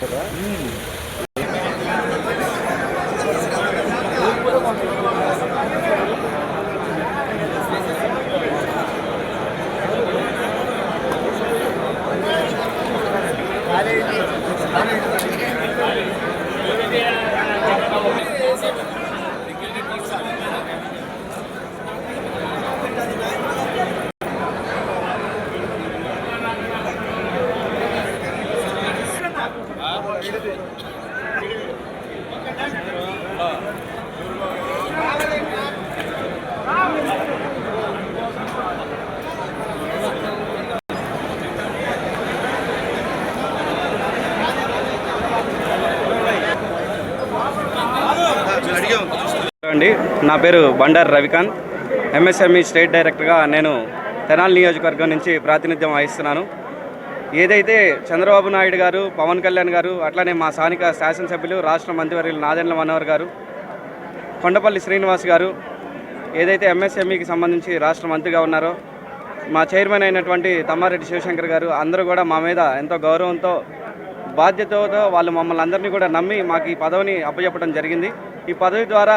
చేస్తారా అండి నా పేరు బండారు రవికాంత్. ఎంఎస్ఎంఈ స్టేట్ డైరెక్టర్గా నేను తెనాలి నియోజకవర్గం నుంచి ప్రాతినిధ్యం వహిస్తున్నాను. ఏదైతే చంద్రబాబు నాయుడు గారు పవన్ కళ్యాణ్ గారు అట్లానే మా స్థానిక శాసనసభ్యులు రాష్ట్ర మంత్రివర్యులు నాదెండ్ల మనోహర్ గారు కొండపల్లి శ్రీనివాస్ గారు ఏదైతే ఎంఎస్ఎంఈకి సంబంధించి రాష్ట్ర మంత్రిగా ఉన్నారో మా చైర్మన్ అయినటువంటి తమ్మారెడ్డి శివశంకర్ గారు అందరూ కూడా మా మీద ఎంతో గౌరవంతో బాధ్యతతో వాళ్ళు మమ్మల్ని అందరినీ కూడా నమ్మి మాకు ఈ పదవిని అప్పచెప్పడం జరిగింది. ఈ పదవి ద్వారా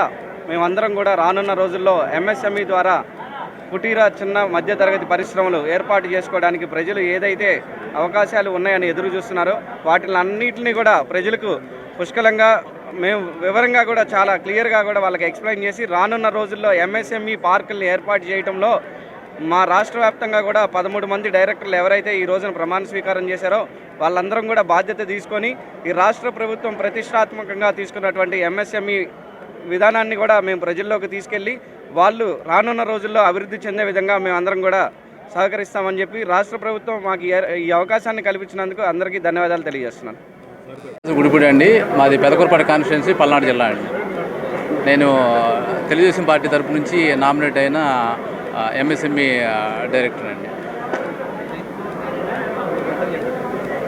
మేమందరం కూడా రానున్న రోజుల్లో ఎంఎస్ఎంఈ ద్వారా కుటీర చిన్న మధ్యతరగతి పరిశ్రమలు ఏర్పాటు చేసుకోవడానికి ప్రజలు ఏదైతే అవకాశాలు ఉన్నాయని ఎదురు చూస్తున్నారు. వాటిని అన్నింటినీ కూడా ప్రజలకు పుష్కలంగా మేము వివరంగా కూడా చాలా క్లియర్గా కూడా వాళ్ళకి ఎక్స్ప్లెయిన్ చేసి రానున్న రోజుల్లో ఎంఎస్ఎంఈ పార్కుల్ని ఏర్పాటు చేయడంలో మా రాష్ట్ర వ్యాప్తంగా కూడా పదమూడు మంది డైరెక్టర్లు ఎవరైతే ఈ రోజున ప్రమాణ స్వీకారం చేశారో వాళ్ళందరం కూడా బాధ్యత తీసుకొని ఈ రాష్ట్ర ప్రభుత్వం ప్రతిష్టాత్మకంగా తీసుకున్నటువంటి ఎంఎస్ఎంఈ విధానాన్ని కూడా మేము ప్రజల్లోకి తీసుకెళ్ళి వాళ్ళు రానున్న రోజుల్లో అభివృద్ధి చెందే విధంగా మేము అందరం కూడా సహకరిస్తామని చెప్పి రాష్ట్ర ప్రభుత్వం మాకు ఈ- అవకాశాన్ని కల్పించినందుకు అందరికీ ధన్యవాదాలు తెలియజేస్తున్నాను. గుడిపూడి అండి. మాది పెదకూరపాటి కాన్స్టిట్యున్సీ పల్నాడు జిల్లా అండి. నేను తెలుగుదేశం పార్టీ తరపు నుంచి నామినేట్ అయిన ఎంఎస్ఎంఈ డైరెక్టర్ అండి.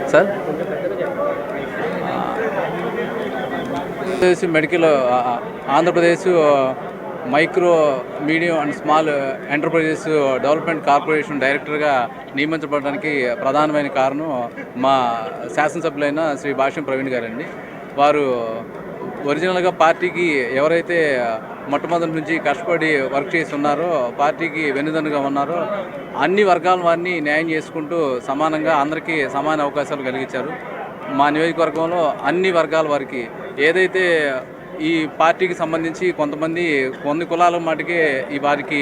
Sir? Andhra Pradesh medical Andhra Pradesh micro medium and small enterprises development corporation డైరెక్టర్గా నియమించబడడానికి ప్రధానమైన కారణం మా శాసనసభ్యులైన శ్రీ భాష్యం ప్రవీణ్ గారండి. వారు ఒరిజినల్గా పార్టీకి ఎవరైతే మొట్టమొదటి నుంచి కష్టపడి వర్క్ చేసి ఉన్నారో పార్టీకి వెన్నుదన్నుగా ఉన్నారో అన్ని వర్గాల వారిని న్యాయం చేసుకుంటూ సమానంగా అందరికీ సమాన అవకాశాలు కలిగించారు. మా నియోజకవర్గంలో అన్ని వర్గాల వారికి ఏదైతే ఈ పార్టీకి సంబంధించి కొంతమంది కొన్ని కులాల మటుకే ఈ వారికి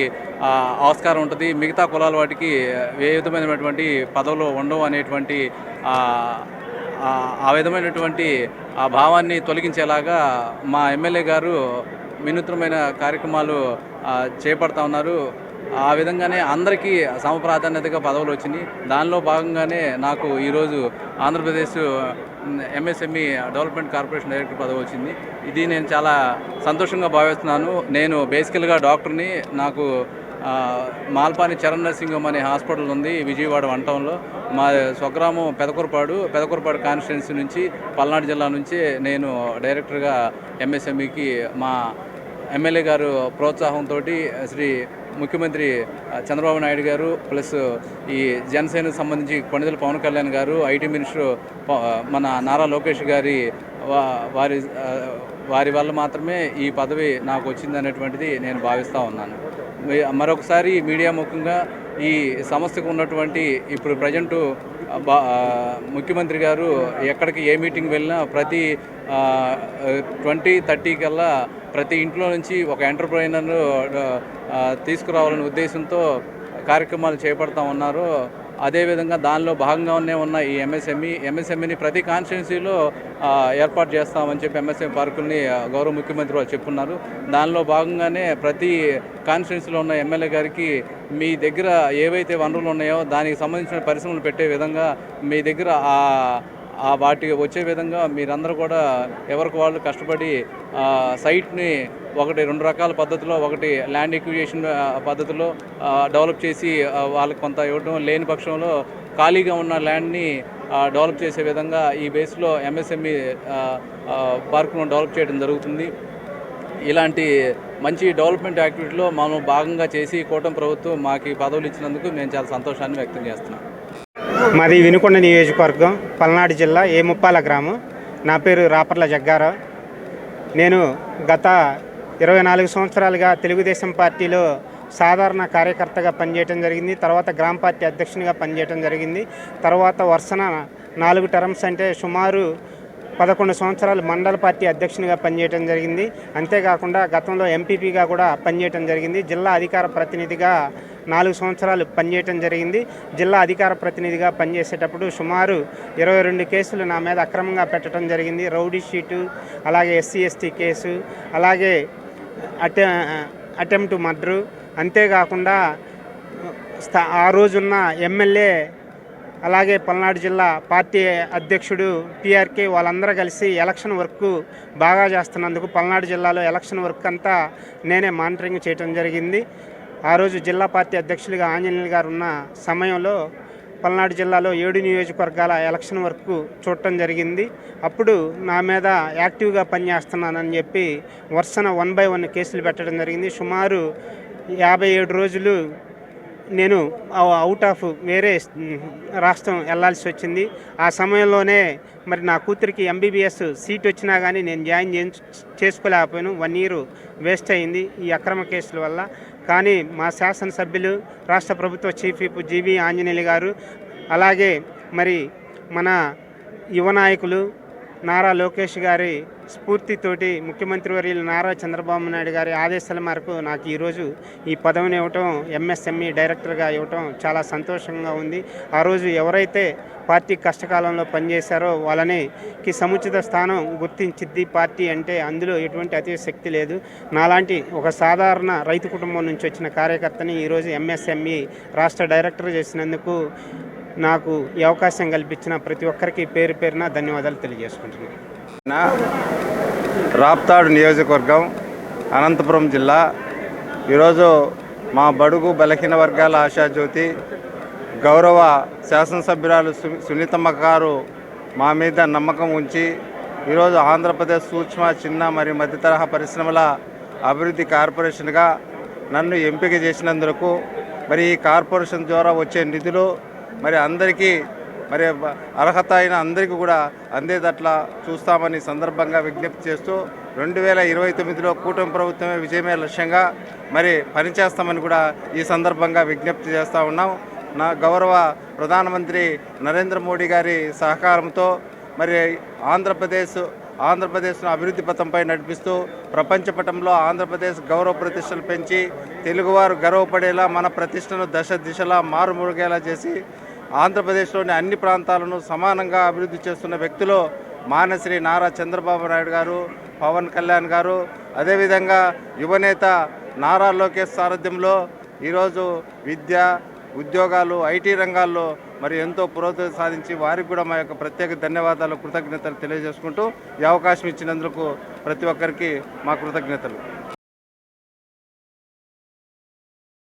ఆస్కారం ఉంటుంది. మిగతా కులాల వాటికి ఏ విధమైనటువంటి పదవులు ఉండవు అనేటువంటి ఆ, విధమైనటువంటి ఆ భావాన్ని తొలగించేలాగా మా ఎమ్మెల్యే గారు వినూత్నమైన కార్యక్రమాలు చేపడతా ఉన్నారు. ఆ విధంగానే అందరికీ సమ ప్రాధాన్యతగా పదవులు వచ్చినాయి. దానిలో భాగంగానే నాకు ఈరోజు Andhra Pradesh MSME development corporation director పదవి వచ్చింది. ఇది నేను చాలా సంతోషంగా భావిస్తున్నాను. నేను బేసికల్గా డాక్టర్ని నాకు మాల్పాని చరణ్ నర్సింగ్ హోమ్ అనే హాస్పిటల్ ఉంది విజయవాడ వన్ టౌన్లో మా స్వగ్రామం పెదకూరపాడు పెదకూరపాడు కాన్స్టిట్యున్సీ నుంచి పల్నాడు జిల్లా నుంచి నేను డైరెక్టర్గా ఎంఎస్ఎంఈకి మా ఎమ్మెల్యే గారు ప్రోత్సాహంతో శ్రీ ముఖ్యమంత్రి చంద్రబాబు నాయుడు గారు ప్లస్ ఈ జనసేనకు సంబంధించి కొణిదెల పవన్ కళ్యాణ్ గారు ఐటీ మినిస్టర్ మన నారా లోకేష్ గారి వా- వారి వారి వల్ల మాత్రమే ఈ పదవి నాకు వచ్చింది అనేటువంటిది నేను భావిస్తూ ఉన్నాను. మరొకసారి మీడియా ముఖంగా ఈ సంస్థకు ఉన్నటువంటి ఇప్పుడు ప్రజెంటు బా ముఖ్యమంత్రి గారు ఎక్కడికి ఏ మీటింగ్ వెళ్ళినా ప్రతి ట్వంటీ థర్టీ కల్లా ప్రతి ఇంట్లో నుంచి ఒక ఎంటర్ప్రైనర్ తీసుకురావాలనే ఉద్దేశంతో కార్యక్రమాలు చేపడతా ఉన్నారు. అదేవిధంగా దానిలో భాగంగానే ఉన్న ఈ ఎంఎస్ఎంఈ ఎంఎస్ఎంఈని ప్రతి కాన్స్టిట్యున్సీలో ఏర్పాటు చేస్తామని చెప్పి ఎంఎస్ఎం పార్కుల్ని గౌరవ ముఖ్యమంత్రి వాళ్ళు చెప్పున్నారు. దానిలో భాగంగానే ప్రతి కాన్స్టిట్యున్సీలో ఉన్న ఎమ్మెల్యే గారికి మీ దగ్గర ఏవైతే వనరులు ఉన్నాయో దానికి సంబంధించిన పరిశ్రమలు పెట్టే విధంగా మీ దగ్గర ఆ ఆ వాటికి వచ్చే విధంగా మీరందరూ కూడా ఎవరికి వాళ్ళు కష్టపడి సైట్ని ఒకటి రెండు రకాల పద్ధతిలో ఒకటి ల్యాండ్ ఎక్విజేషన్ పద్ధతిలో డెవలప్ చేసి వాళ్ళకి కొంత ఇవ్వడం లేని పక్షంలో ఖాళీగా ఉన్న ల్యాండ్ని డెవలప్ చేసే విధంగా ఈ బేస్లో ఎంఎస్ఎంఈ పార్కును డెవలప్ చేయడం జరుగుతుంది. ఇలాంటి మంచి డెవలప్మెంట్ యాక్టివిటీలో మనం భాగంగా చేసి కూటమి ప్రభుత్వం మాకు పదవులు ఇచ్చినందుకు నేను చాలా సంతోషాన్ని వ్యక్తం చేస్తున్నాను. మాది వినుకొండ నియోజకవర్గం పల్నాడు జిల్లా ఏ ముప్పాల గ్రామం. నా పేరు రాపర్ల జగ్గారావు. నేను గత ఇరవై నాలుగు సంవత్సరాలుగా తెలుగుదేశం పార్టీలో సాధారణ కార్యకర్తగా పనిచేయడం జరిగింది తర్వాత గ్రామ పార్టీ అధ్యక్షునిగా పనిచేయడం జరిగింది తర్వాత వరుసన నాలుగు టర్మ్స్ అంటే సుమారు పదకొండు సంవత్సరాలు మండల పార్టీ అధ్యక్షునిగా పనిచేయడం జరిగింది. అంతేకాకుండా గతంలో ఎంపీపీగా కూడా పనిచేయడం జరిగింది. జిల్లా అధికార ప్రతినిధిగా నాలుగు సంవత్సరాలు పనిచేయటం జరిగింది. జిల్లా అధికార ప్రతినిధిగా పనిచేసేటప్పుడు సుమారు ఇరవై రెండు కేసులు నా మీద అక్రమంగా పెట్టడం జరిగింది. రౌడీ షీటు అలాగే ఎస్సీ ఎస్టీ కేసు అలాగే అటె అటెంప్ట్ మర్డరు. అంతేకాకుండా స్థా- ఆ రోజున్న ఎమ్మెల్యే అలాగే పల్నాడు జిల్లా పార్టీ అధ్యక్షుడు టీఆర్కే వాళ్ళందరూ కలిసి ఎలక్షన్ వర్క్ బాగా చేస్తున్నందుకు పల్నాడు జిల్లాలో ఎలక్షన్ వర్క్ అంతా నేనే మానిటరింగ్ చేయడం జరిగింది. ఆ రోజు జిల్లా పార్టీ అధ్యక్షులుగా ఆంజనేయులు గారు ఉన్న సమయంలో పల్నాడు జిల్లాలో ఏడు నియోజకవర్గాల ఎలక్షన్ వరకు చూడటం జరిగింది. అప్పుడు నా మీద యాక్టివ్గా పనిచేస్తున్నానని చెప్పి వరుసన వన్ బై వన్ కేసులు పెట్టడం జరిగింది. సుమారు యాభై ఏడు రోజులు నేను ఆ- అవుట్ ఆఫ్ వేరే రాష్ట్రం వెళ్ళాల్సి వచ్చింది. ఆ సమయంలోనే మరి నా కూతురికి ఎంబీబీఎస్ సీట్ వచ్చినా కానీ నేను జాయిన్ చేసుకోలేకపోయాను. వన్ ఇయర్ వేస్ట్ అయింది ఈ అక్రమ కేసుల వల్ల. కానీ మా శాసనసభ్యులు రాష్ట్ర ప్రభుత్వ చీఫ్ విప్ జీబీ ఆంజనేయులు గారు అలాగే మరి మన యువ నాయకులు నారా లోకేష్ గారి స్ఫూర్తితోటి ముఖ్యమంత్రి వర్యులు నారా చంద్రబాబు నాయుడు గారి ఆదేశాల మేరకు నాకు ఈరోజు ఈ పదవిని ఇవ్వటం ఎంఎస్ఎంఈ డైరెక్టర్గా ఇవ్వటం చాలా సంతోషంగా ఉంది. ఆ రోజు ఎవరైతే పార్టీ కష్టకాలంలో పనిచేశారో వాళ్ళని కి సముచిత స్థానం గుర్తించిద్ది పార్టీ అంటే అందులో ఎటువంటి అతిశక్తి లేదు. నాలాంటి ఒక సాధారణ రైతు కుటుంబం నుంచి వచ్చిన కార్యకర్తని ఈరోజు ఎంఎస్ఎంఈ రాష్ట్ర డైరెక్టర్ చేసినందుకు నాకు ఈ అవకాశం కల్పించిన ప్రతి ఒక్కరికి పేరు పేరున ధన్యవాదాలు తెలియజేసుకుంటున్నాను. నా రాప్తాడు నియోజకవర్గం అనంతపురం జిల్లా. ఈరోజు మా బడుగు బలహీన వర్గాల ఆశాజ్యోతి గౌరవ శాసనసభ్యురాలు సునీతమ్మ గారు మా మీద నమ్మకం ఉంచి ఈరోజు ఆంధ్రప్రదేశ్ సూక్ష్మ చిన్న మరియు మధ్య తరహా పరిశ్రమల అభివృద్ధి కార్పొరేషన్గా నన్ను ఎంపిక చేసినందుకు మరి ఈ కార్పొరేషన్ ద్వారా వచ్చే నిధులు మరి అందరికీ మరి అర్హత అయిన అందరికీ కూడా అందేదట్లా చూస్తామని సందర్భంగా విజ్ఞప్తి చేస్తూ రెండు వేల ఇరవై తొమ్మిదిలో కూటమి ప్రభుత్వమే విజయమే లక్ష్యంగా మరి పనిచేస్తామని కూడా ఈ సందర్భంగా విజ్ఞప్తి చేస్తూ ఉన్నాం. నా గౌరవ ప్రధానమంత్రి నరేంద్ర మోడీ గారి సహకారంతో మరి ఆంధ్రప్రదేశ్ ఆంధ్రప్రదేశ్ను అభివృద్ధి పథంపై నడిపిస్తూ ప్రపంచ పటంలో ఆంధ్రప్రదేశ్ గౌరవ ప్రతిష్టలు పెంచి తెలుగువారు గర్వపడేలా మన ప్రతిష్టను దశ దిశలా మారుమరుగేలా చేసి ఆంధ్రప్రదేశ్లోని అన్ని ప్రాంతాలను సమానంగా అభివృద్ధి చేస్తున్న వ్యక్తులు మానశ్రీ నారా చంద్రబాబు నాయుడు గారు పవన్ కళ్యాణ్ గారు అదేవిధంగా యువనేత నారా లోకేష్ సారథ్యంలో ఈరోజు విద్య ఉద్యోగాలు ఐటీ రంగాల్లో మరి ఎంతో పురోగతి సాధించి వారికి కూడా మా యొక్క ప్రత్యేక ధన్యవాదాలు కృతజ్ఞతలు తెలియజేసుకుంటూ ఈ అవకాశం ఇచ్చినందుకు ప్రతి ఒక్కరికి మా కృతజ్ఞతలు.